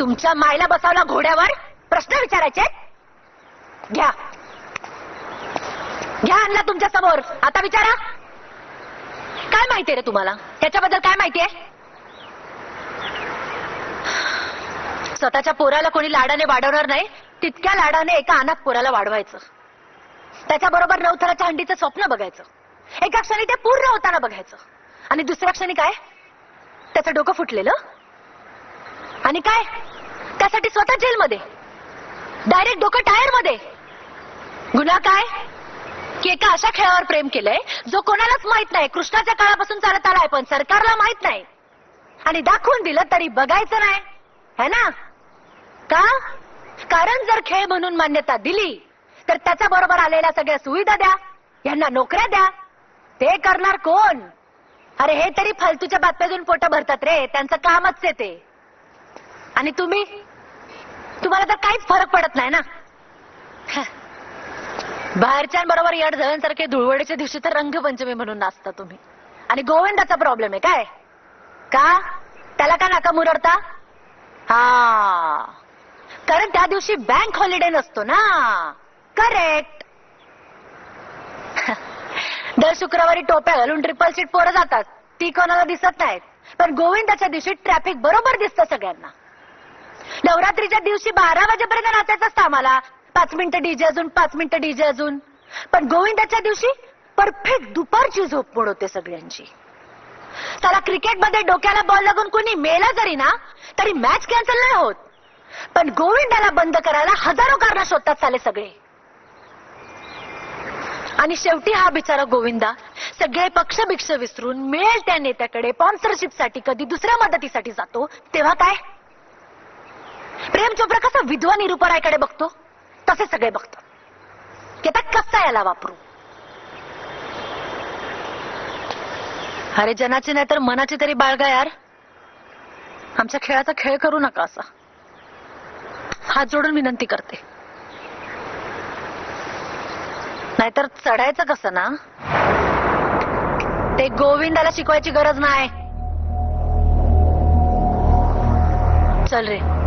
तुमच्या मायला बसावला घोड्यावर? प्रश्न विचारायचे घ्या. घ्या आणला तुमच्यासमोर. आता विचारा. काय माहितीये रे तुम्हाला? त्याच्याबद्दल काय माहितीये स्वतःच्या पोराला कोणी लाडाने वाढवणार नाही तितक्या लाडाने एका अनाथ पोराला वाढवायचं. त्याच्याबरोबर नवथराच्या हंडीचं स्वप्न बघायचं. एका क्षणी ते पूर्ण होताना बघायचं. आणि दुसऱ्या क्षणी काय? त्याचं डोकं फुटलेलं? आणि काय? त्यासाठी स्वतः जेलमध्ये. डायरेक्ट डोकं टायरमध्ये गुन्हा काय? की एका अशा खेळावर प्रेम केलंय जो कोणालाच माहीत नाही. कृष्णाच्या काळापासून चालत आलाय पण सरकारला माहीत नाही. आणि दाखवून दिलं तरी बघायचं नाही. है ना? का? कारण जर खेळ म्हणून मान्यता दिली तर त्याच्या बरोबर आलेल्या सगळ्या सुविधा द्या. यांना नोकऱ्या द्या. ते करणार कोण? अरे हे तरी फालतूच्या बातम्यातून पोट भरतात रे. त्यांचं कामच आहे ते. आणि तुम्ही? तुम्हाला तर काहीच फरक पडत नाही ना? बाहेरच्यांबरोबर येड झळ्यांसारखे धुळवडीच्या दिवशी तर रंगपंचमी म्हणून नाचता तुम्ही. आणि गोविंदाचा प्रॉब्लेम आहे काय? का? त्याला का नाका मुरडता? हा. कारण त्या दिवशी बँक हॉलिडे नसतो ना? करेक्ट दर शुक्रवारी टोप्या घालून ट्रिपल सीट पोरं जातात. ती कोणाला दिसत नाहीत. पण गोविंदाच्या दिवशी ट्रॅफिक बरोबर दिसतं सगळ्यांना. नवरात्रीच्या दिवशी बारा वाजेपर्यंत नाचायचं असतं आम्हाला. पाच मिनिटं डीजे अजून पाच मिनिटं डीजे अजून. पण गोविंदाच्या दिवशी परफेक्ट दुपारची झोप मोडवते सगळ्यांची. त्याला क्रिकेटमध्ये डोक्याला बॉल लागून कोणी मेला जरी ना तरी मॅच कॅन्सल नाही होत. पण गोविंदाला बंद करायला हजारो कारण शोधतात चाले सगळे. आणि शेवटी हा बिचारा गोविंदा सगळे पक्ष भिक्ष विसरून मिळेल त्या नेत्याकडे स्पॉन्सरशिपसाठी कधी दुसऱ्या मदतीसाठी जातो. तेव्हा काय? प्रेम चोप्रा कसा विधवा निरुपरायकडे बघतो तसे सगळे बघतात की आता कसा याला वापरू अरे जनाची नाही तर मनाची तरी बाळगा यार. आमच्या खेळाचा खेळ करू नका असा. हात जोडून विनंती करते. नाहीतर चढायचं कसं ना? ते गोविंदाला शिकवायची गरज नाही. चल रे.